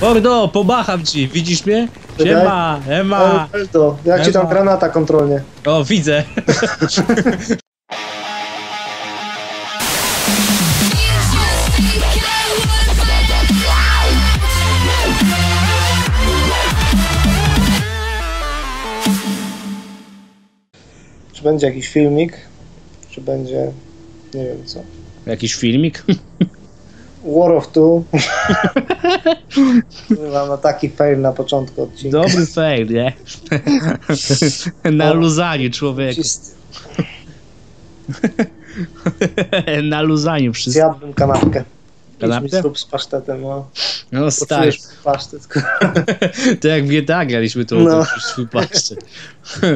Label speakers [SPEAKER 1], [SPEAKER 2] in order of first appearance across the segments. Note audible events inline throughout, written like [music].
[SPEAKER 1] Mordo, pomacham ci, widzisz mnie? Siema, Ema.
[SPEAKER 2] Eldo, jak ci tam granata kontrolnie?
[SPEAKER 1] O, widzę. [laughs]
[SPEAKER 2] Czy będzie jakiś filmik? Czy będzie... nie wiem co.
[SPEAKER 1] Jakiś filmik? [laughs]
[SPEAKER 2] War of Two. [laughs] Mam na taki fail na początku odcinka.
[SPEAKER 1] Dobry fail, nie? Na luzaniu, człowieku.
[SPEAKER 2] Czysty. [laughs]
[SPEAKER 1] Na luzaniu wszystko.
[SPEAKER 2] Zjadłbym kanapkę.
[SPEAKER 1] Kanapkę?
[SPEAKER 2] Z pasztetem, no.
[SPEAKER 1] No stary,
[SPEAKER 2] pasztet. [laughs]
[SPEAKER 1] to jak GTA graliśmy, to
[SPEAKER 2] No.
[SPEAKER 1] no. swój paszczet.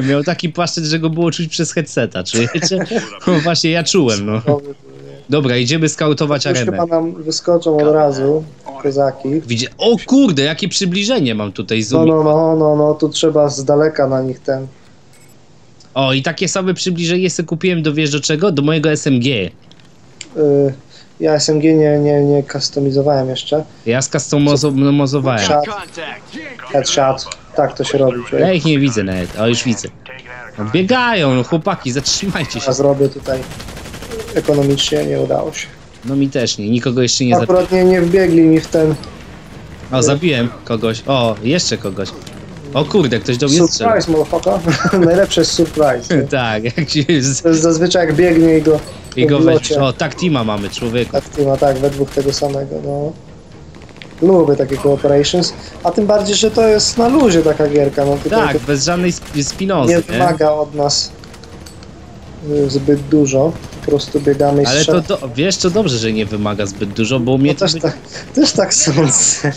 [SPEAKER 1] Miał taki paszczet, że go było czuć przez headseta, czujecie? No właśnie, ja czułem, no. Dobra, idziemy skautować
[SPEAKER 2] Już
[SPEAKER 1] arenę.
[SPEAKER 2] chyba nam wyskoczą od razu kozaki.
[SPEAKER 1] Widzie... O kurde, jakie przybliżenie mam tutaj
[SPEAKER 2] No,
[SPEAKER 1] zoom.
[SPEAKER 2] no, no, no, no, tu trzeba z daleka na nich ten...
[SPEAKER 1] O, i takie same przybliżenie sobie kupiłem do wiesz do czego? Do mojego SMG.
[SPEAKER 2] Y, ja SMG nie, nie, nie customizowałem jeszcze.
[SPEAKER 1] Ja skastomozowałem.
[SPEAKER 2] Shot, headshot. Tak to się robi.
[SPEAKER 1] Ja
[SPEAKER 2] człowiek.
[SPEAKER 1] ich nie widzę nawet. O, już widzę. No, biegają, no chłopaki, zatrzymajcie się.
[SPEAKER 2] Ja zrobię tutaj ekonomicznie, nie udało się.
[SPEAKER 1] No mi też nie, nikogo jeszcze nie zabiłem.
[SPEAKER 2] Akurat nie, nie wbiegli mi w ten
[SPEAKER 1] O, zabiłem kogoś. O, jeszcze kogoś. O kurde, ktoś do mnie strzelił.
[SPEAKER 2] surprise, [laughs] motherfucker. [laughs] Najlepsze jest surprise. nie? [laughs]
[SPEAKER 1] Tak, jak się.
[SPEAKER 2] To jest zazwyczaj jak biegnie i go,
[SPEAKER 1] I go weźmiesz. O, tak teama mamy, człowieku.
[SPEAKER 2] Tak, ty ma tak, we dwóch tego samego, no. Lubię takie cooperations, a tym bardziej, że to jest na luzie taka gierka, no tutaj
[SPEAKER 1] Tak,
[SPEAKER 2] to
[SPEAKER 1] bez żadnej sp
[SPEAKER 2] nie
[SPEAKER 1] spinozy, nie?
[SPEAKER 2] wymaga od nas y, zbyt dużo, prostu biegamy i
[SPEAKER 1] Ale to, do, wiesz, to dobrze, że nie wymaga zbyt dużo, bo mnie
[SPEAKER 2] No też,
[SPEAKER 1] by...
[SPEAKER 2] tak, też tak [laughs] sądzę.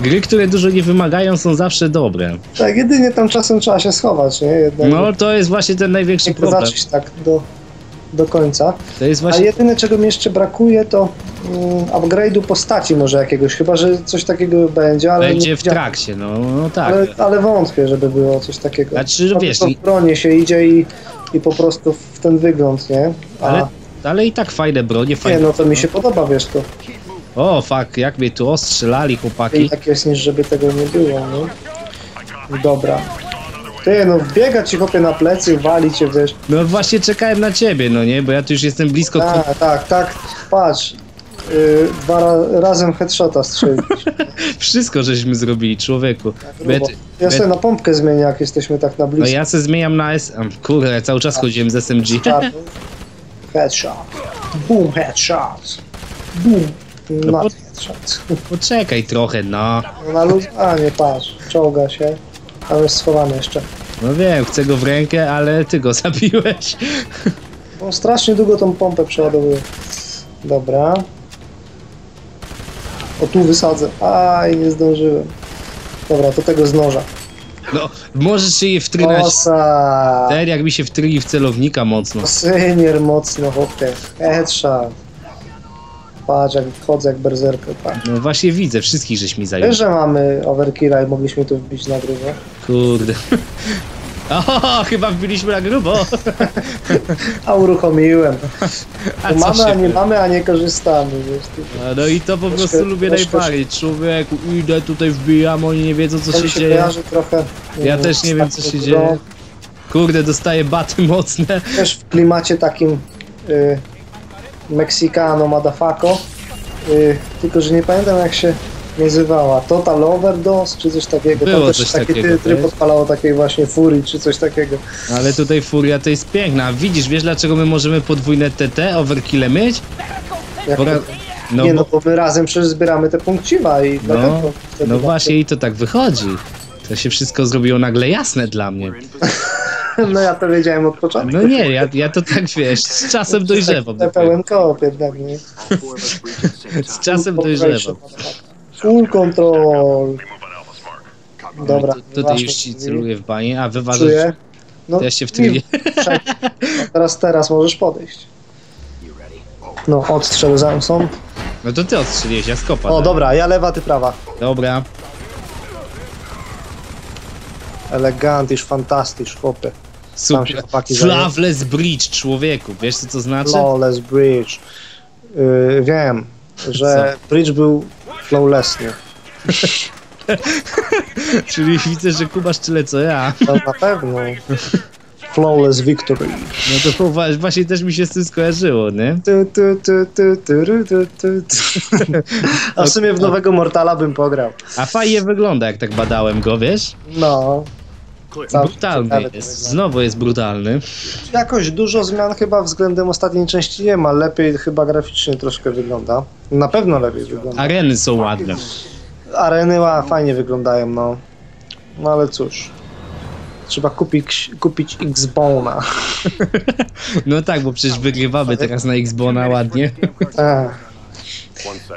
[SPEAKER 1] Gry, które dużo nie wymagają, są zawsze dobre.
[SPEAKER 2] tak, jedynie tam czasem trzeba się schować, nie? Jednak
[SPEAKER 1] No, to jest właśnie ten największy problem.
[SPEAKER 2] zacząć tak do, do końca.
[SPEAKER 1] Jest
[SPEAKER 2] A
[SPEAKER 1] właśnie...
[SPEAKER 2] jedyne, czego mi jeszcze brakuje, to mm, upgrade'u postaci może jakiegoś, chyba, że coś takiego będzie, ale
[SPEAKER 1] Będzie
[SPEAKER 2] nie
[SPEAKER 1] w trakcie, no, no tak.
[SPEAKER 2] Ale, ale wątpię, żeby było coś takiego.
[SPEAKER 1] Znaczy,
[SPEAKER 2] No,
[SPEAKER 1] wiesz,
[SPEAKER 2] to
[SPEAKER 1] i-
[SPEAKER 2] w bronie się idzie i, i po prostu w ten wygląd, nie? A
[SPEAKER 1] Ale, ale i tak fajne bronie,
[SPEAKER 2] nie,
[SPEAKER 1] fajne...
[SPEAKER 2] no to mi się podoba, wiesz, to
[SPEAKER 1] O, fuck, jak mnie tu ostrzelali,
[SPEAKER 2] i
[SPEAKER 1] chłopaki.
[SPEAKER 2] tak jest niż żeby tego nie było, nie? Dobra. Ty, no wbiega ci chłopie na plecy, wali cię, wiesz.
[SPEAKER 1] No właśnie czekałem na ciebie, no nie, bo ja tu już jestem blisko...
[SPEAKER 2] Tak, tak, tak, patrz. Yy, dwa ra razem headshota strzelić. [laughs]
[SPEAKER 1] Wszystko żeśmy zrobili, człowieku. Bo ja,
[SPEAKER 2] sobie na pompkę zmienię, jak jesteśmy tak na
[SPEAKER 1] no
[SPEAKER 2] blisko.
[SPEAKER 1] ja se zmieniam na S... Kurde, ja cały czas chodziłem z SMG.
[SPEAKER 2] Headshot. Boom, headshot. Boom. Not
[SPEAKER 1] pod-
[SPEAKER 2] headshot.
[SPEAKER 1] Poczekaj trochę, no.
[SPEAKER 2] No na luz... A, nie patrz. Czołga się. Tam jest schowany jeszcze.
[SPEAKER 1] No wiem, chcę go w rękę, ale ty go [laughs] zabiłeś.
[SPEAKER 2] No, strasznie długo tą pompę przeładowuję. Dobra. O, tu wysadzę. Aj, nie zdążyłem. Dobra, to tego z noża.
[SPEAKER 1] No, możesz się je wtrynać.
[SPEAKER 2] Osa!
[SPEAKER 1] Ten jak mi się wtryli w celownika mocno.
[SPEAKER 2] Synier mocno, chłopie. Headshot. Patrz, jak wchodzę jak berserker.
[SPEAKER 1] No właśnie widzę, wszystkich żeś mi zajął.
[SPEAKER 2] Wiesz, że mamy overkilla i mogliśmy tu wbić na grubo?
[SPEAKER 1] Kurde. [laughs] O, chyba wbiliśmy na grubo. [laughs]
[SPEAKER 2] A uruchomiłem. [laughs]
[SPEAKER 1] A co
[SPEAKER 2] mamy, a nie mamy, a nie korzystamy. Wiesz.
[SPEAKER 1] A No i to po
[SPEAKER 2] Troszkę-
[SPEAKER 1] prostu lubię
[SPEAKER 2] troszkę-
[SPEAKER 1] najbardziej. Człowieku, idę tutaj wbijam, oni nie wiedzą co się
[SPEAKER 2] się
[SPEAKER 1] dzieje.
[SPEAKER 2] trochę.
[SPEAKER 1] Ja
[SPEAKER 2] mm,
[SPEAKER 1] też nie wiem co
[SPEAKER 2] taką
[SPEAKER 1] się
[SPEAKER 2] grą.
[SPEAKER 1] dzieje. Kurde, dostaję baty mocne.
[SPEAKER 2] Też w klimacie takim y, Mexicano, Madafako. Y, tylko, że nie pamiętam jak się nazywała. Total Overdose, czy coś takiego.
[SPEAKER 1] Było
[SPEAKER 2] Tam też
[SPEAKER 1] coś
[SPEAKER 2] taki
[SPEAKER 1] takiego,
[SPEAKER 2] tryb
[SPEAKER 1] wiesz?
[SPEAKER 2] odpalało takiej właśnie furii, czy coś takiego.
[SPEAKER 1] Ale tutaj furia to jest piękna. Widzisz, wiesz dlaczego my możemy podwójne TT, overkille mieć?
[SPEAKER 2] Jak
[SPEAKER 1] Bo,
[SPEAKER 2] to-
[SPEAKER 1] no,
[SPEAKER 2] nie,
[SPEAKER 1] bo,
[SPEAKER 2] no bo my razem przecież zbieramy te punkciwa i
[SPEAKER 1] No,
[SPEAKER 2] wtedy
[SPEAKER 1] no
[SPEAKER 2] tak-
[SPEAKER 1] właśnie i to tak wychodzi. To się wszystko zrobiło nagle jasne dla mnie. [laughs]
[SPEAKER 2] No ja to wiedziałem od początku.
[SPEAKER 1] No nie, ja, ja to tak wiesz, z czasem dojrzewam.
[SPEAKER 2] Tak, pełen koop jednak, nie?
[SPEAKER 1] Z czasem dojrzewam.
[SPEAKER 2] Full control. Dobra.
[SPEAKER 1] Tu- Tutaj już ci celuję w banie, a wyważasz...
[SPEAKER 2] Czuję. No,
[SPEAKER 1] To ja się wtryję.
[SPEAKER 2] Przejdź. Teraz, teraz możesz podejść. No, odstrzel Zamson.
[SPEAKER 1] No to ty odstrzeliłeś, ja skopa.
[SPEAKER 2] O,
[SPEAKER 1] dałem.
[SPEAKER 2] dobra, ja lewa, ty prawa.
[SPEAKER 1] Dobra.
[SPEAKER 2] Elegantisz, fantastysz, chłopie.
[SPEAKER 1] Super. Flaveless Bridge, człowieku. Wiesz co to znaczy?
[SPEAKER 2] Flawless bridge. Yy, wiem, że bridge był flawlessny. [laughs]
[SPEAKER 1] Czyli widzę, że kumasz tyle co ja.
[SPEAKER 2] To na pewno. Flawless victory.
[SPEAKER 1] No to właśnie też mi się z tym skojarzyło, nie?
[SPEAKER 2] A w sumie w nowego Mortala bym pograł.
[SPEAKER 1] A fajnie wygląda, jak tak badałem go, wiesz?
[SPEAKER 2] No.
[SPEAKER 1] Brutalny jest. Znowu jest brutalny.
[SPEAKER 2] Jakoś dużo zmian chyba względem ostatniej części nie ma. Lepiej chyba graficznie troszkę wygląda. Na pewno lepiej wygląda.
[SPEAKER 1] Areny są ładne.
[SPEAKER 2] Areny ła, fajnie wyglądają, no. No ale cóż. Trzeba kupić, kupić X-Bona. [laughs]
[SPEAKER 1] No tak, bo przecież wygrywamy teraz na Xbona ładnie.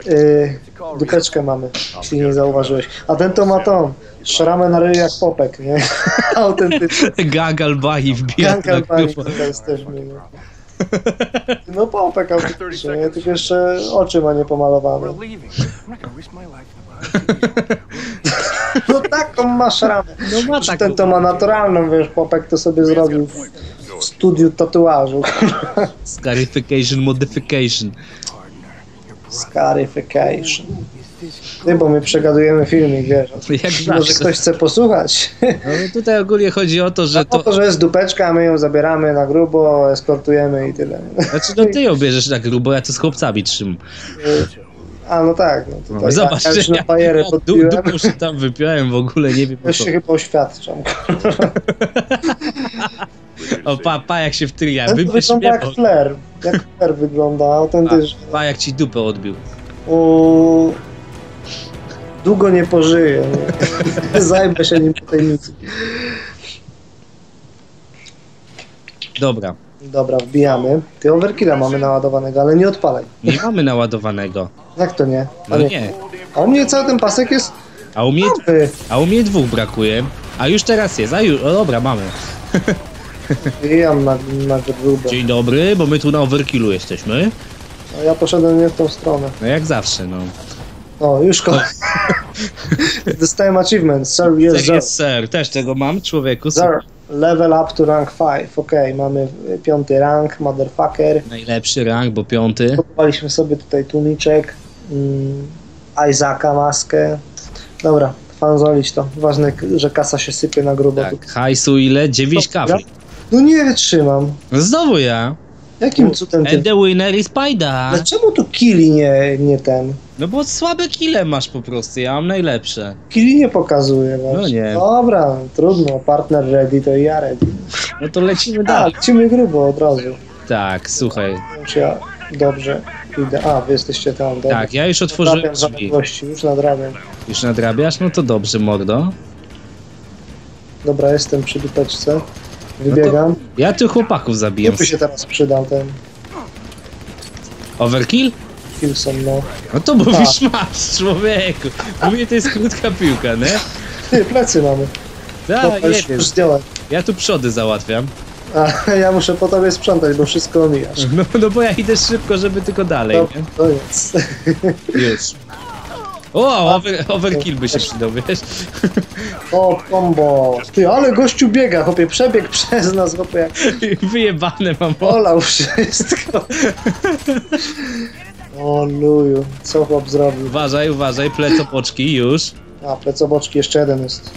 [SPEAKER 2] Yy, dupeczkę mamy, jeśli nie zauważyłeś. A ten to ma tą szramę na ryju jak popek, nie? [laughs] Autentycznie.
[SPEAKER 1] Gagal Bahi wbija
[SPEAKER 2] Janka
[SPEAKER 1] na
[SPEAKER 2] pani
[SPEAKER 1] grubo.
[SPEAKER 2] tutaj jesteśmy. No, no popek autentycznie, nie? tylko jeszcze oczy ma niepomalowane. [laughs] No taką ma szramę.
[SPEAKER 1] No ma taką.
[SPEAKER 2] Ten to ma naturalną, wiesz, popek to sobie zrobił w, w studiu tatuażu.
[SPEAKER 1] Scarification modification.
[SPEAKER 2] Scarification. Nie, bo my przegadujemy filmik, wiesz. [laughs]
[SPEAKER 1] Jak
[SPEAKER 2] Może
[SPEAKER 1] zawsze.
[SPEAKER 2] ktoś chce posłuchać.
[SPEAKER 1] No tutaj ogólnie chodzi o to, że
[SPEAKER 2] O
[SPEAKER 1] to...
[SPEAKER 2] to, że jest dupeczka, my ją zabieramy na grubo, eskortujemy i tyle.
[SPEAKER 1] Znaczy, no ty ją bierzesz na grubo, ja to z chłopcami trzymam.
[SPEAKER 2] A no tak, no
[SPEAKER 1] No,
[SPEAKER 2] tutaj
[SPEAKER 1] zobacz,
[SPEAKER 2] ja już na
[SPEAKER 1] ja,
[SPEAKER 2] bajerę
[SPEAKER 1] ja du,
[SPEAKER 2] podpiłem.
[SPEAKER 1] dupą się tam wypiałem w ogóle, nie wiem o co.
[SPEAKER 2] się chyba oświadczam. [laughs]
[SPEAKER 1] O, pa, pa jak się wtryja,
[SPEAKER 2] Ten wygląda jak flair. Jak flair wygląda, autentycznie.
[SPEAKER 1] pa, pa jak ci dupę odbił.
[SPEAKER 2] U... Długo nie pożyję. Nie? [laughs] Zajmę się nim po tej misji.
[SPEAKER 1] Dobra,
[SPEAKER 2] Dobra, wbijamy. Ty overkilla mamy naładowanego, ale nie odpalaj.
[SPEAKER 1] nie mamy naładowanego.
[SPEAKER 2] Jak to nie? A,
[SPEAKER 1] No
[SPEAKER 2] nie.
[SPEAKER 1] nie.
[SPEAKER 2] A u mnie cały ten pasek jest
[SPEAKER 1] A u mnie, a u mnie dwóch brakuje. A już teraz jest, a już, o dobra, mamy. [laughs]
[SPEAKER 2] Wbijam na, na grubę.
[SPEAKER 1] Dzień dobry, bo my tu na overkillu jesteśmy.
[SPEAKER 2] No, ja poszedłem nie w tą stronę.
[SPEAKER 1] No jak zawsze, no.
[SPEAKER 2] O, już ko... [laughs] Dostałem achievement. Sir, yes,
[SPEAKER 1] Tak
[SPEAKER 2] sir.
[SPEAKER 1] jest, sir. Też tego mam, człowieku.
[SPEAKER 2] Sir, level up to rank 5. Okej, mamy piąty rank, motherfucker.
[SPEAKER 1] Najlepszy rank, bo piąty.
[SPEAKER 2] Kupowaliśmy sobie tutaj tuniczek, mm, Isaaca maskę. Dobra, fanzolić to. Ważne, że kasa się sypie na grubo.
[SPEAKER 1] Tak, hajsu ile? 9 kafli.
[SPEAKER 2] No nie wytrzymam.
[SPEAKER 1] No Znowu ja.
[SPEAKER 2] Jakim cudem ty...
[SPEAKER 1] And the winner is Paida.
[SPEAKER 2] Dlaczego tu Kili nie, nie ten?
[SPEAKER 1] No bo słabe kile masz po prostu, ja mam najlepsze.
[SPEAKER 2] Kili nie pokazuje właśnie.
[SPEAKER 1] No nie.
[SPEAKER 2] Dobra, trudno. Partner ready, to i ja ready.
[SPEAKER 1] No to lecimy
[SPEAKER 2] A,
[SPEAKER 1] dalej.
[SPEAKER 2] lecimy grubo od razu.
[SPEAKER 1] Tak, słuchaj.
[SPEAKER 2] Ja dobrze idę. A, wy jesteście tam, dobra.
[SPEAKER 1] Tak, ja już otworzyłem
[SPEAKER 2] Nadrabiam
[SPEAKER 1] drzwi.
[SPEAKER 2] zaległości, już nadrabiam.
[SPEAKER 1] Już nadrabiasz? No to dobrze, mordo.
[SPEAKER 2] Dobra, jestem przy dupeczce. Wybiegam.
[SPEAKER 1] Ja tu chłopaków zabijam.
[SPEAKER 2] tu się teraz przydał ten
[SPEAKER 1] Overkill?
[SPEAKER 2] Kilson, no.
[SPEAKER 1] No to mówisz masz, człowieku. Mnie to jest krótka piłka, nie?
[SPEAKER 2] Ty, plecy mamy.
[SPEAKER 1] Tak,
[SPEAKER 2] Dobra, już, już zdjąłem.
[SPEAKER 1] Ja tu przody załatwiam.
[SPEAKER 2] A ja muszę po tobie sprzątać, bo wszystko omijasz.
[SPEAKER 1] No, no bo ja idę szybko, żeby tylko dalej,
[SPEAKER 2] Dobra,
[SPEAKER 1] nie?
[SPEAKER 2] to jest.
[SPEAKER 1] Już. O, over, overkill by się przydał, wiesz?
[SPEAKER 2] O, combo. Ty, ale gościu biega, chłopie, przebieg przez nas, chłopie, jak [laughs]
[SPEAKER 1] Wyjebane mam.
[SPEAKER 2] polał wszystko. O, luju, co chłop zrobił?
[SPEAKER 1] Uważaj, uważaj, plecopoczki już.
[SPEAKER 2] A, plecoboczki, jeszcze jeden jest.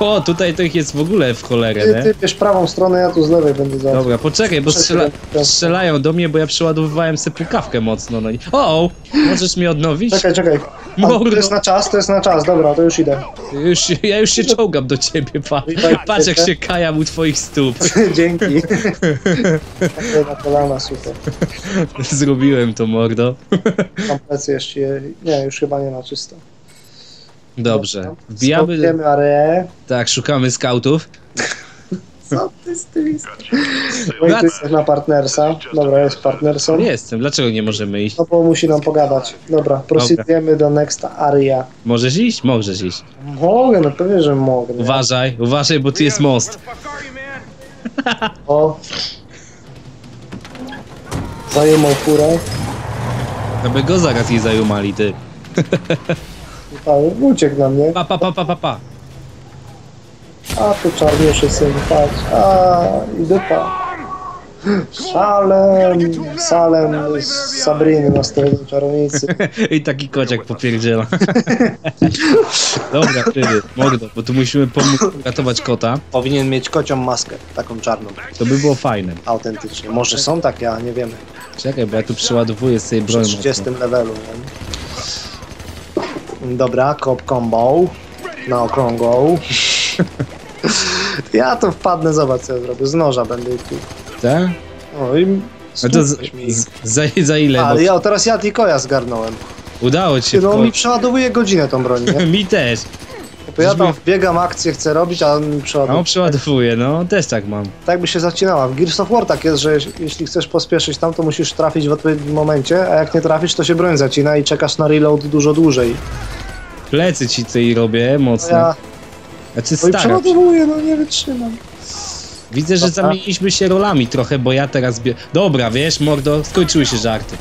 [SPEAKER 1] O, tutaj to ich jest w ogóle w cholerę,
[SPEAKER 2] Ty,
[SPEAKER 1] nie?
[SPEAKER 2] ty bierz prawą stronę, ja tu z lewej będę za.
[SPEAKER 1] Dobra, poczekaj, bo strzela, strzelają do mnie, bo ja przeładowywałem sobie pukawkę mocno, no i... O, możesz mi odnowić?
[SPEAKER 2] Czekaj, czekaj. A,
[SPEAKER 1] Mordo.
[SPEAKER 2] to jest na czas, to jest na czas, dobra, to już idę.
[SPEAKER 1] Już, ja już się czołgam do ciebie, pa.
[SPEAKER 2] Witaj,
[SPEAKER 1] patrz jak się kajam u twoich stóp. [laughs]
[SPEAKER 2] Dzięki. Takie na kolana, super.
[SPEAKER 1] Zrobiłem to, mordo.
[SPEAKER 2] Tam plecy jeszcze, je- nie, już chyba nie ma czysto.
[SPEAKER 1] Dobrze. Wbijamy,
[SPEAKER 2] Skautujemy areę.
[SPEAKER 1] tak, szukamy skautów.
[SPEAKER 2] Co ty z tym jest? No i tu jest na partnersa. Dobra, jest partnerson.
[SPEAKER 1] Nie jestem, dlaczego nie możemy iść?
[SPEAKER 2] No bo musi nam pogadać. Dobra, proceedujemy do next area.
[SPEAKER 1] Możesz iść? Możesz iść.
[SPEAKER 2] Mogę, no pewnie, że mogę. nie?
[SPEAKER 1] Uważaj, uważaj, bo tu jest most.
[SPEAKER 2] O. Zajmował furę.
[SPEAKER 1] Aby go zaraz jej zajumali, ty. [laughs]
[SPEAKER 2] Tutaj uciekł na mnie.
[SPEAKER 1] Pa, pa, pa, pa, pa, pa.
[SPEAKER 2] A tu czarniejszy syn, patrz. A i dupa. Salem, Salem z Sabriny na stronie czarownicy. [laughs]
[SPEAKER 1] I taki kociak popierdziela. [laughs] Dobra, ty, mordo, bo tu musimy pomóc ratować kota.
[SPEAKER 2] Powinien mieć kocią maskę, taką czarną,
[SPEAKER 1] To by było fajne.
[SPEAKER 2] autentycznie. Może są takie, a nie wiemy.
[SPEAKER 1] Czekaj, bo ja tu przeładowuję sobie broń
[SPEAKER 2] 30
[SPEAKER 1] mocno.
[SPEAKER 2] levelu. Nie? Dobra, cop combo na okrągłą. ja to wpadnę, zobacz co ja zrobię. Z noża będę tu.
[SPEAKER 1] Tak?
[SPEAKER 2] O, i
[SPEAKER 1] to z, z, za, za ile?
[SPEAKER 2] Ale ja teraz ja tylko ja zgarnąłem.
[SPEAKER 1] udało ci się.
[SPEAKER 2] No mi przeładowuje godzinę tą broń, nie? [laughs]
[SPEAKER 1] Mi też.
[SPEAKER 2] Bo ja tam wbiegam akcję, chcę robić, a on mi
[SPEAKER 1] No,
[SPEAKER 2] przeładowuje.
[SPEAKER 1] no, też tak mam.
[SPEAKER 2] Tak by się zacinała. W Gears of War tak jest, że jeśli chcesz pospieszyć tam, to musisz trafić w odpowiednim momencie, a jak nie trafisz, to się broń zacina i czekasz na reload dużo dłużej.
[SPEAKER 1] Plecy ci tutaj robię mocno.
[SPEAKER 2] Ja
[SPEAKER 1] Znaczy
[SPEAKER 2] no
[SPEAKER 1] stara.
[SPEAKER 2] przeładowuję, no nie wytrzymam.
[SPEAKER 1] Widzę, że zamieniliśmy się rolami trochę, bo ja teraz bie... Dobra, wiesz, mordo, skończyły się żarty.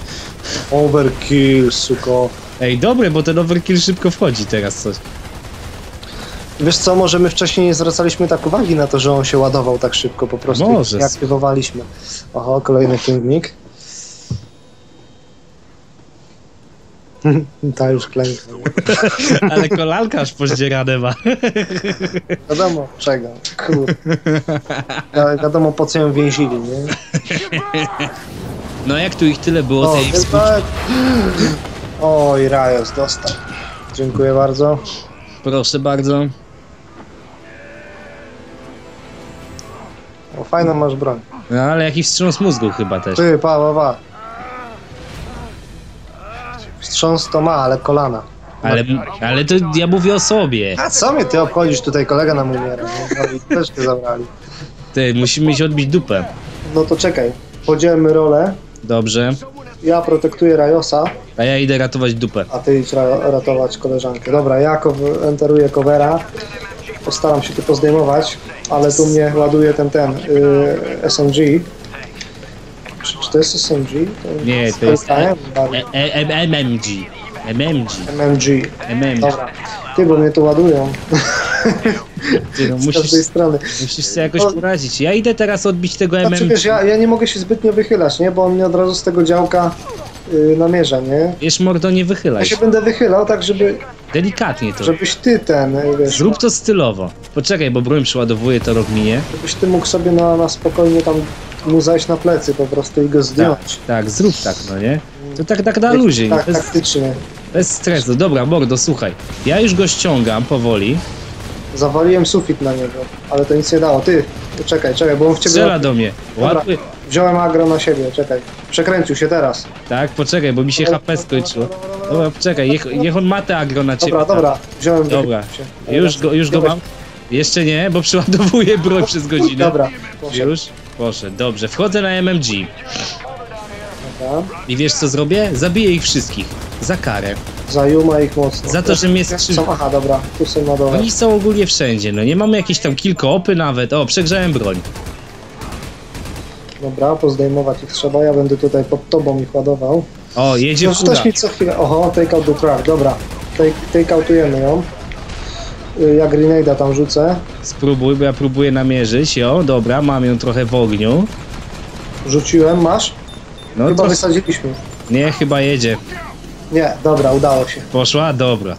[SPEAKER 2] Overkill, suko.
[SPEAKER 1] Ej, dobre, bo ten overkill szybko wchodzi teraz coś.
[SPEAKER 2] Wiesz co, może my wcześniej nie zwracaliśmy tak uwagi na to, że on się ładował tak szybko, po prostu
[SPEAKER 1] Może.
[SPEAKER 2] jak aktywowaliśmy. Oho, kolejny pingnik. [laughs] Ta już klękła. nie? [laughs]
[SPEAKER 1] Ale kolanka aż pozdzierane ma. [laughs]
[SPEAKER 2] Wiadomo czego, kurde. Ale wiadomo po co ją więzili, nie?
[SPEAKER 1] No jak tu ich tyle było,
[SPEAKER 2] O,
[SPEAKER 1] tej
[SPEAKER 2] tak. Oj, Rajos dostał. Dziękuję bardzo.
[SPEAKER 1] Proszę bardzo.
[SPEAKER 2] O, fajną masz broń.
[SPEAKER 1] No ale jakiś wstrząs mózgu chyba też.
[SPEAKER 2] Ty, pa, pa, pa. Wstrząs to ma, ale kolana.
[SPEAKER 1] Ale, ale to ja mówię o sobie.
[SPEAKER 2] A co mnie ty obchodzisz tutaj, kolega nam umiera. No też cię zabrali.
[SPEAKER 1] Ty, musimy się odbić dupę.
[SPEAKER 2] No to czekaj, podzielmy rolę.
[SPEAKER 1] Dobrze.
[SPEAKER 2] Ja protektuję Rajosa,
[SPEAKER 1] A ja idę ratować dupę.
[SPEAKER 2] a ty idź ra- ratować koleżankę. Dobra, ja enteruję covera. Postaram się tu pozdejmować, ale tu mnie ładuje ten, ten, y, SMG. Czy, czy to jest SMG? To
[SPEAKER 1] Nie, to jest? E, e, e, MMG. MMG.
[SPEAKER 2] MMG.
[SPEAKER 1] MMG.
[SPEAKER 2] Dobra. Ty, bo mnie tu ładują
[SPEAKER 1] Ty, no, [laughs]
[SPEAKER 2] z
[SPEAKER 1] musisz,
[SPEAKER 2] każdej strony.
[SPEAKER 1] musisz sobie jakoś
[SPEAKER 2] No.
[SPEAKER 1] poradzić. Ja idę teraz odbić tego
[SPEAKER 2] Znaczy
[SPEAKER 1] MMG.
[SPEAKER 2] wiesz, ja, ja nie mogę się zbytnio wychylać, nie? Bo on mnie od razu z tego działka y, namierza, nie?
[SPEAKER 1] Wiesz, mordo, nie
[SPEAKER 2] Ja
[SPEAKER 1] wychylaj
[SPEAKER 2] się
[SPEAKER 1] się.
[SPEAKER 2] będę wychylał tak, żeby,
[SPEAKER 1] Delikatnie to.
[SPEAKER 2] żebyś ty ten, y, wiesz,
[SPEAKER 1] Zrób to stylowo. Poczekaj, bo broń przeładowuje to Rogminie.
[SPEAKER 2] żebyś ty mógł sobie na, na spokojnie tam mu zajść na plecy po prostu i go zdjąć.
[SPEAKER 1] Tak, zrób tak, no nie? To tak, tak na luzie,
[SPEAKER 2] Tak,
[SPEAKER 1] bez,
[SPEAKER 2] taktycznie.
[SPEAKER 1] bez stresu. Dobra, mordo, słuchaj. Ja już go ściągam powoli.
[SPEAKER 2] Zawaliłem sufit na niego, ale to nic nie dało. Ty, czekaj, czekaj, bo on w ciebie...
[SPEAKER 1] Strzela do mnie.
[SPEAKER 2] Dobra.
[SPEAKER 1] Łapy.
[SPEAKER 2] Wziąłem agro na siebie, czekaj. Przekręcił się teraz.
[SPEAKER 1] Tak, poczekaj, bo mi się HP skończyło. Dobra, poczekaj, niech, niech on ma te agro na ciebie.
[SPEAKER 2] Dobra, dobra, wziąłem
[SPEAKER 1] Dobra. Już go, już go mam. Jeszcze nie, bo przeładowuję broń [laughs] przez godzinę.
[SPEAKER 2] Dobra, proszę.
[SPEAKER 1] Już? Poszedł, dobrze. Wchodzę na MMG.
[SPEAKER 2] Dobra.
[SPEAKER 1] I wiesz co zrobię? Zabiję ich wszystkich. Za karę.
[SPEAKER 2] Zajuma ich mocno.
[SPEAKER 1] Za to, że mnie
[SPEAKER 2] Jak
[SPEAKER 1] skrzy...
[SPEAKER 2] są, Aha, dobra, tu są na dole.
[SPEAKER 1] Oni są ogólnie wszędzie, no nie mamy jakieś tam kilka opy nawet. O, przegrzałem broń.
[SPEAKER 2] Dobra, pozdejmować ich trzeba, ja będę tutaj pod tobą ich ładował.
[SPEAKER 1] O, jedzie
[SPEAKER 2] No, mi co chwilę. Oho, take out the truck, dobra. Take, take outujemy ją. Y, Ja grenade'a tam rzucę.
[SPEAKER 1] Spróbuj, bo ja próbuję namierzyć. Jo, dobra, mam ją trochę w ogniu.
[SPEAKER 2] Rzuciłem, masz?
[SPEAKER 1] No
[SPEAKER 2] Chyba
[SPEAKER 1] to...
[SPEAKER 2] wysadziliśmy.
[SPEAKER 1] Nie, chyba jedzie.
[SPEAKER 2] Nie, dobra, udało się.
[SPEAKER 1] Poszła? Dobra.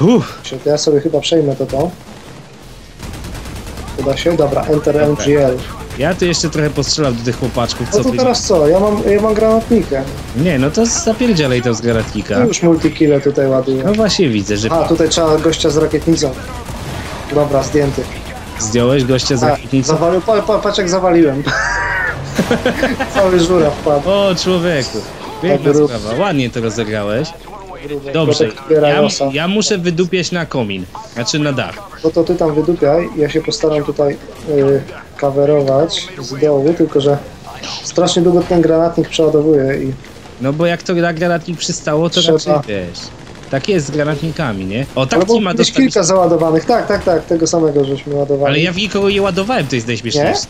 [SPEAKER 1] Uff,
[SPEAKER 2] To ja sobie chyba przejmę to to. Uda się? Dobra, enter MGL.
[SPEAKER 1] Ja tu jeszcze trochę postrzelam do tych chłopaczków, co
[SPEAKER 2] No to
[SPEAKER 1] by...
[SPEAKER 2] teraz co? Ja mam, ja mam granatnikę.
[SPEAKER 1] Nie, no to zapierdzielej to z granatnika.
[SPEAKER 2] Już multikille tutaj ładuję.
[SPEAKER 1] No właśnie widzę, że
[SPEAKER 2] A, tutaj trzeba gościa z rakietnicą. Dobra, zdjęty.
[SPEAKER 1] zdjąłeś gościa z
[SPEAKER 2] A,
[SPEAKER 1] rakietnicy.
[SPEAKER 2] zawalił, pa, pa, patrz jak zawaliłem. [laughs] Cały żura wpadł.
[SPEAKER 1] O, człowieku. Piękna
[SPEAKER 2] Tak, rób.
[SPEAKER 1] sprawa. Ładnie to rozegrałeś. Dobrze, ja, ja muszę wydupiać na komin. Znaczy na dach.
[SPEAKER 2] No to ty tam wydupiaj, ja się postaram tutaj y, coverować z dołu, tylko że strasznie długo ten granatnik przeładowuje i
[SPEAKER 1] No bo jak to na granatnik przystało, to
[SPEAKER 2] Trzeba.
[SPEAKER 1] raczej wiesz. Tak jest z granatnikami, nie? O, tak ci ma dostać.
[SPEAKER 2] kilka załadowanych, tak, tak, tak, tego samego żeśmy ładowali.
[SPEAKER 1] Ale ja w nikogo nie ładowałem, to jest najśmieszniejsze.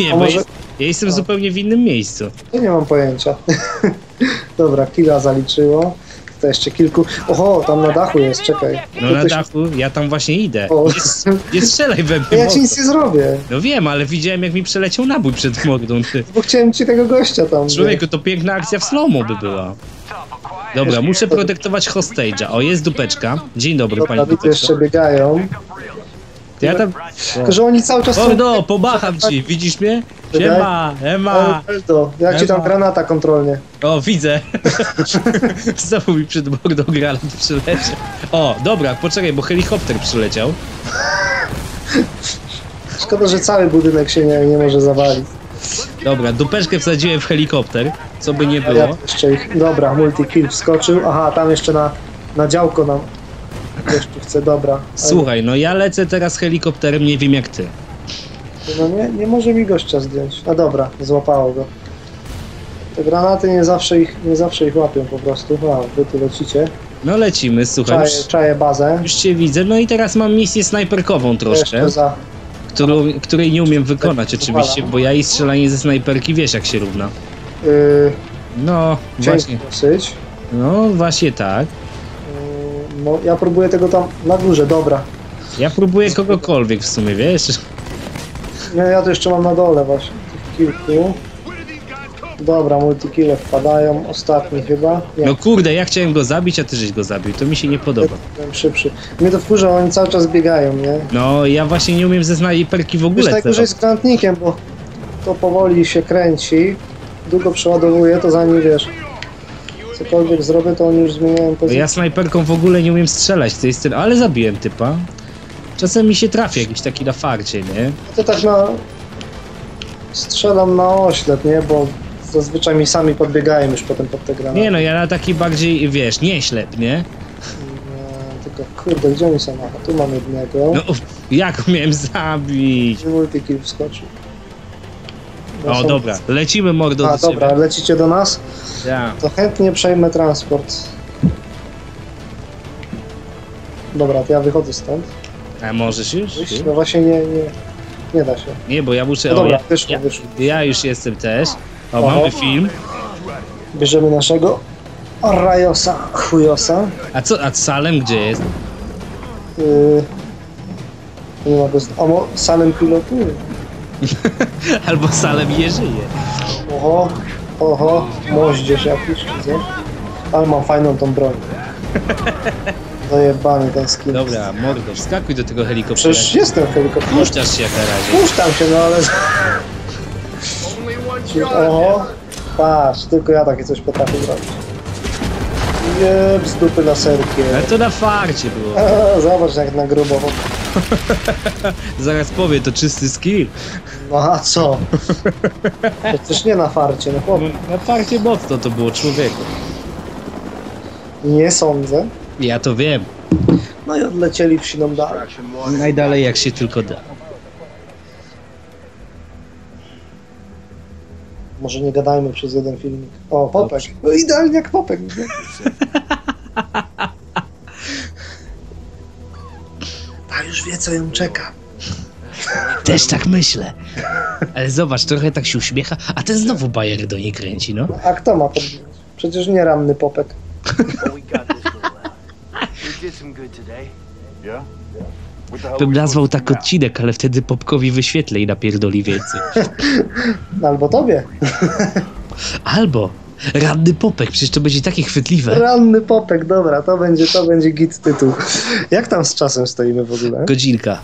[SPEAKER 1] Nie, [laughs]
[SPEAKER 2] A
[SPEAKER 1] bo
[SPEAKER 2] może-
[SPEAKER 1] jest, ja jestem
[SPEAKER 2] A.
[SPEAKER 1] zupełnie w innym miejscu.
[SPEAKER 2] Nie mam pojęcia. [laughs] Dobra, killa zaliczyło. To jeszcze kilku. Oho, tam na dachu jest, czekaj.
[SPEAKER 1] No na dachu, ja tam właśnie idę.
[SPEAKER 2] O.
[SPEAKER 1] Nie, nie strzelaj we mnie
[SPEAKER 2] Ja ci nic nie zrobię,
[SPEAKER 1] No wiem, ale widziałem jak mi przeleciał nabój przed mordą. Ty.
[SPEAKER 2] bo chciałem ci tego gościa tam.
[SPEAKER 1] Człowieku, to piękna akcja w slow by była. Dobra, muszę protektować hostage'a. O, jest dupeczka. Dzień dobry,
[SPEAKER 2] Dobra,
[SPEAKER 1] pani
[SPEAKER 2] widzę, jeszcze biegają.
[SPEAKER 1] To Ja tam...
[SPEAKER 2] Tylko, że oni cały czas są...
[SPEAKER 1] Mordo, pobacham ci, widzisz mnie? Siema, Ema.
[SPEAKER 2] Eldo, jak ci tam
[SPEAKER 1] Ema.
[SPEAKER 2] granata kontrolnie?
[SPEAKER 1] O, widzę. [laughs] Znowu mi przed mordą granat przyleciał. O, dobra, poczekaj, bo helikopter przyleciał.
[SPEAKER 2] Szkoda, że cały budynek się nie, nie może zawalić.
[SPEAKER 1] Dobra, dupeczkę wsadziłem w helikopter, co by nie
[SPEAKER 2] ja
[SPEAKER 1] było.
[SPEAKER 2] tu jeszcze ich... Dobra, multi-kill wskoczył. Aha, tam jeszcze na, na działko nam jeszcze chce, dobra.
[SPEAKER 1] Słuchaj, no ja lecę teraz helikopterem, nie wiem jak ty.
[SPEAKER 2] No nie, nie może mi gościa zdjąć. A dobra, złapało go. Te granaty nie zawsze ich, nie zawsze ich łapią po prostu. A, wy tu lecicie.
[SPEAKER 1] No lecimy, słuchaj,
[SPEAKER 2] Czaję,
[SPEAKER 1] już,
[SPEAKER 2] czaję bazę.
[SPEAKER 1] już cię widzę. No i teraz mam misję snajperkową troszkę,
[SPEAKER 2] za...
[SPEAKER 1] którą, której nie umiem wykonać
[SPEAKER 2] Tak,
[SPEAKER 1] oczywiście, bo ja i strzelanie ze snajperki wiesz jak się równa.
[SPEAKER 2] Yy,
[SPEAKER 1] No, właśnie,
[SPEAKER 2] dosyć.
[SPEAKER 1] no właśnie tak.
[SPEAKER 2] Yy, no, ja próbuję tego tam na górze, dobra.
[SPEAKER 1] Ja próbuję kogokolwiek w sumie, wiesz?
[SPEAKER 2] Nie, ja to jeszcze mam na dole właśnie. Tych kilku. Dobra, multikille wpadają. Ostatni chyba. Nie,
[SPEAKER 1] No kurde, ja chciałem go zabić, a ty żeś go zabił, to mi się nie podoba.
[SPEAKER 2] byłem szybszy. Mnie to wkurza, oni cały czas biegają, nie?
[SPEAKER 1] No, ja właśnie nie umiem ze snajperki w
[SPEAKER 2] Wiesz,
[SPEAKER 1] ogóle
[SPEAKER 2] najgorzej
[SPEAKER 1] celować.
[SPEAKER 2] z grantnikiem, bo to powoli się kręci, długo przeładowuje, to zanim wiesz, cokolwiek zrobię, to oni już zmieniają
[SPEAKER 1] Bo
[SPEAKER 2] pozycję.
[SPEAKER 1] Ja snajperką w ogóle nie umiem strzelać z tej strony, ale zabiłem typa. Czasem mi się trafi jakiś taki na farcie, nie?
[SPEAKER 2] To tak na... strzelam na oślep, nie? Bo zazwyczaj mi sami podbiegają już potem pod te granaty.
[SPEAKER 1] Nie no, ja na taki bardziej, wiesz, nie ślep, nie?
[SPEAKER 2] Nie, Tylko kurde, gdzie oni są? Aha, tu mam jednego.
[SPEAKER 1] No, uf, jak miałem zabić?
[SPEAKER 2] Multikill wskoczył. No
[SPEAKER 1] O,
[SPEAKER 2] są-
[SPEAKER 1] dobra, lecimy mordo
[SPEAKER 2] A,
[SPEAKER 1] do
[SPEAKER 2] dobra,
[SPEAKER 1] ciebie.
[SPEAKER 2] lecicie do nas?
[SPEAKER 1] Ja.
[SPEAKER 2] To chętnie przejmę transport. Dobra, to ja wychodzę stąd.
[SPEAKER 1] A możesz już?
[SPEAKER 2] Wyjść? No właśnie nie, nie, nie da się.
[SPEAKER 1] Nie, bo ja muszę...
[SPEAKER 2] No
[SPEAKER 1] o,
[SPEAKER 2] dobra,
[SPEAKER 1] ja,
[SPEAKER 2] wyszło,
[SPEAKER 1] ja,
[SPEAKER 2] wyszło.
[SPEAKER 1] ja już jestem też. O,
[SPEAKER 2] Oho.
[SPEAKER 1] mamy film.
[SPEAKER 2] Bierzemy naszego Rajosa, chujosa.
[SPEAKER 1] A co, a Salem gdzie jest?
[SPEAKER 2] Yy, nie ma go... mo, Salem pilotuje. [laughs]
[SPEAKER 1] Albo Salem nie żyje.
[SPEAKER 2] Oho, oho, moździerz jakiś, coś. Ale mam fajną tą broń. [laughs] Zajebany ten skin.
[SPEAKER 1] Dobra, mordo, wskakuj do tego helikoptera.
[SPEAKER 2] Przecież jestem w helikopterze.
[SPEAKER 1] Puszczasz się jak na razie.
[SPEAKER 2] Puszczam się, no ale... Oho, patrz, tylko ja takie coś potrafię zrobić. Jeb, z dupy laserkiem.
[SPEAKER 1] Ale to na farcie było.
[SPEAKER 2] A, [laughs] Zobacz jak na grubo. [laughs]
[SPEAKER 1] Zaraz powie, to czysty skill.
[SPEAKER 2] No a co? Przecież nie na farcie, no chłopie.
[SPEAKER 1] Na farcie mocno to było, człowieku.
[SPEAKER 2] Nie sądzę.
[SPEAKER 1] Ja to wiem.
[SPEAKER 2] No i odlecieli w siną dalej.
[SPEAKER 1] Najdalej jak się tylko da.
[SPEAKER 2] Może nie gadajmy przez jeden filmik. O, Popek. No idealnie jak Popek. nie? [laughs] A już wie co ją czeka.
[SPEAKER 1] Też tak myślę. Ale zobacz, trochę tak się uśmiecha, a ten znowu bajer do niej kręci, no.
[SPEAKER 2] A kto ma podbić? Przecież nie ranny Popek. [laughs]
[SPEAKER 1] Bym nazwał tak odcinek, ale wtedy Popkowi wyświetlę i napierdoli więcej. [laughs]
[SPEAKER 2] Albo tobie. [laughs]
[SPEAKER 1] Albo ranny Popek, przecież to będzie takie chwytliwe.
[SPEAKER 2] Ranny Popek, dobra, to będzie, to będzie git tytuł. Jak tam z czasem stoimy w ogóle?
[SPEAKER 1] Godzinka.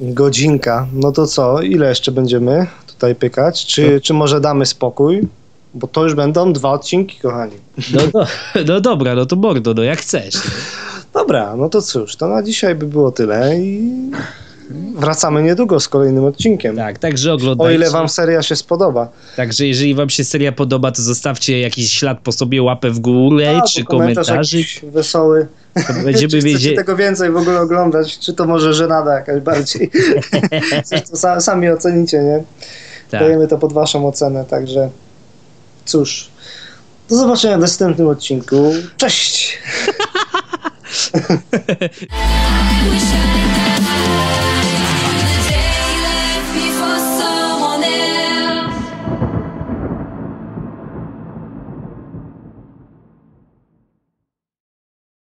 [SPEAKER 2] Godzinka. No to co, ile jeszcze będziemy tutaj pykać? Czy, czy może damy spokój? Bo to już będą dwa odcinki, kochani.
[SPEAKER 1] No, no, no dobra, no to mordo, no jak chcesz.
[SPEAKER 2] Dobra, no to cóż, to na dzisiaj by było tyle i wracamy niedługo z kolejnym odcinkiem.
[SPEAKER 1] Tak, także
[SPEAKER 2] O
[SPEAKER 1] oglądajcie.
[SPEAKER 2] ile wam seria się spodoba.
[SPEAKER 1] Także jeżeli wam się seria podoba, to zostawcie jakiś ślad po sobie, łapę w górę,
[SPEAKER 2] Albo
[SPEAKER 1] czy
[SPEAKER 2] komentarz
[SPEAKER 1] komentarzyk.
[SPEAKER 2] jakiś wesoły.
[SPEAKER 1] To będziemy
[SPEAKER 2] czy chcecie
[SPEAKER 1] wiedzieć.
[SPEAKER 2] tego więcej w ogóle oglądać, czy to może żenada jakaś bardziej. [laughs] to sa- sami ocenicie, nie?
[SPEAKER 1] Tak.
[SPEAKER 2] Dajemy to pod waszą ocenę, także cóż. Do zobaczenia w następnym odcinku. Cześć! [laughs]